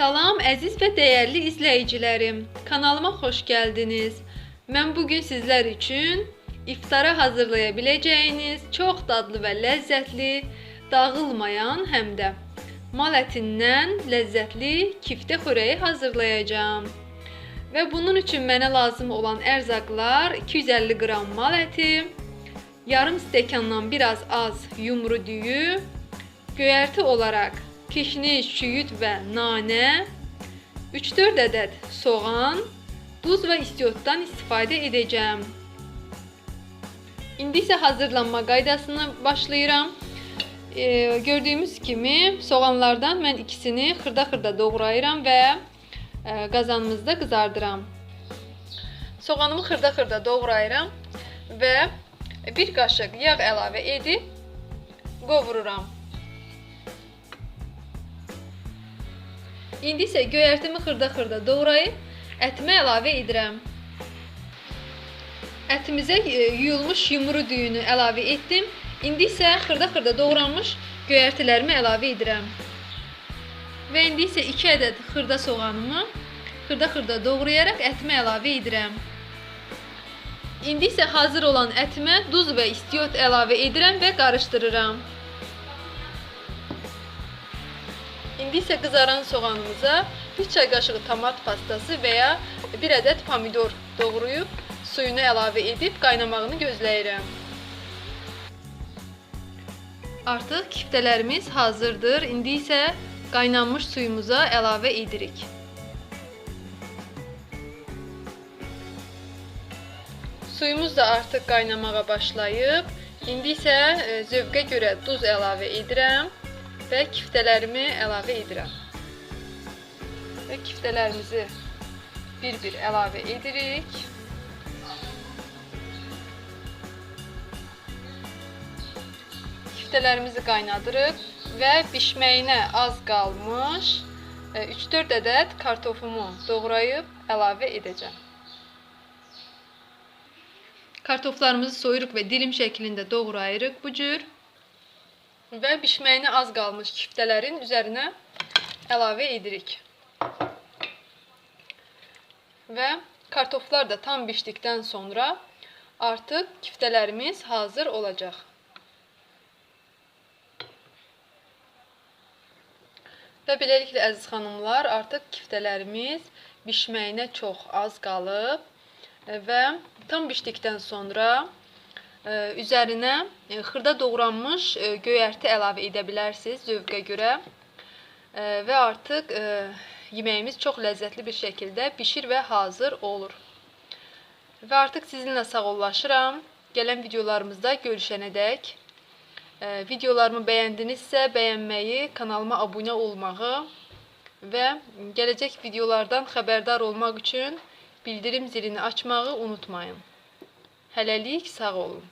Salam əziz və dəyərli izləyicilərim. Kanalıma xoş gəldiniz. Mən bu gün sizlər üçün iftara hazırlaya biləcəyiniz çox dadlı və ləzzətli, dağılmayan həm də mal ətindən ləzzətli kiftə xörəyi hazırlayacağam. Və bunun üçün mənə lazım olan ərzaqlar 250 qram mal əti, yarım stəkandan biraz az yumru düyü, göyərti olaraq kişniş, şüyüt və nanə, 3-4 ədəd soğan, duz və istiotdan istifadə edəcəm. İndi isə hazırlanma qaydasını başlayıram. Ee, gördüyümüz kimi soğanlardan mən ikisini xırda-xırda doğrayıram və e, qazanımızda qızardıram. Soğanımı xırda-xırda doğrayıram və bir qaşıq yağ əlavə edib qovururam. İndi isə göyərtimi xırda-xırda doğrayıb ətimə əlavə edirəm. Ətimizə e, yuyulmuş yumru düyünü əlavə etdim. İndi isə xırda-xırda doğranmış göyərtilərimi əlavə edirəm. Və indi isə 2 ədəd xırda soğanımı xırda-xırda doğrayaraq ətimə əlavə edirəm. İndi isə hazır olan ətimə duz və istiot əlavə edirəm və qarışdırıram. İndi isə qızaran soğanımıza 1 çay qaşığı tomat pastası və ya 1 ədəd pomidor doğrayıb suyunu əlavə edib qaynamağını gözləyirəm. Artıq kiftələrimiz hazırdır. İndi isə qaynanmış suyumuza əlavə edirik. Suyumuz da artıq qaynamağa başlayıb. İndi isə e, zövqə görə duz əlavə edirəm və kiftələrimi əlavə edirəm. Və kiftələrimizi bir-bir əlavə edirik. Kiftələrimizi qaynadırıq və bişməyinə az qalmış 3-4 ədəd kartofumu doğrayıb əlavə edəcəm. Kartoflarımızı soyuruq və dilim şəklində doğrayırıq bu cür və bişməyinə az qalmış kiftələrin üzərinə əlavə edirik. Və kartoflar da tam bişdikdən sonra artıq kiftələrimiz hazır olacaq. Və beləliklə əziz xanımlar, artıq kiftələrimiz bişməyinə çox az qalıb və tam bişdikdən sonra üzərinə e, xırda doğranmış e, göyərti əlavə edə bilərsiniz zövqə görə. Və artıq yeməyimiz çox ləzzətli bir şəkildə bişir və hazır olur. Və artıq sizinlə sağollaşıram. Gələn videolarımızda görüşənədək videolarımı bəyəndinizsə bəyənməyi, kanalıma abunə olmağı və gələcək videolardan xəbərdar olmaq üçün bildirim zilini açmağı unutmayın. Hələlik sağ olun.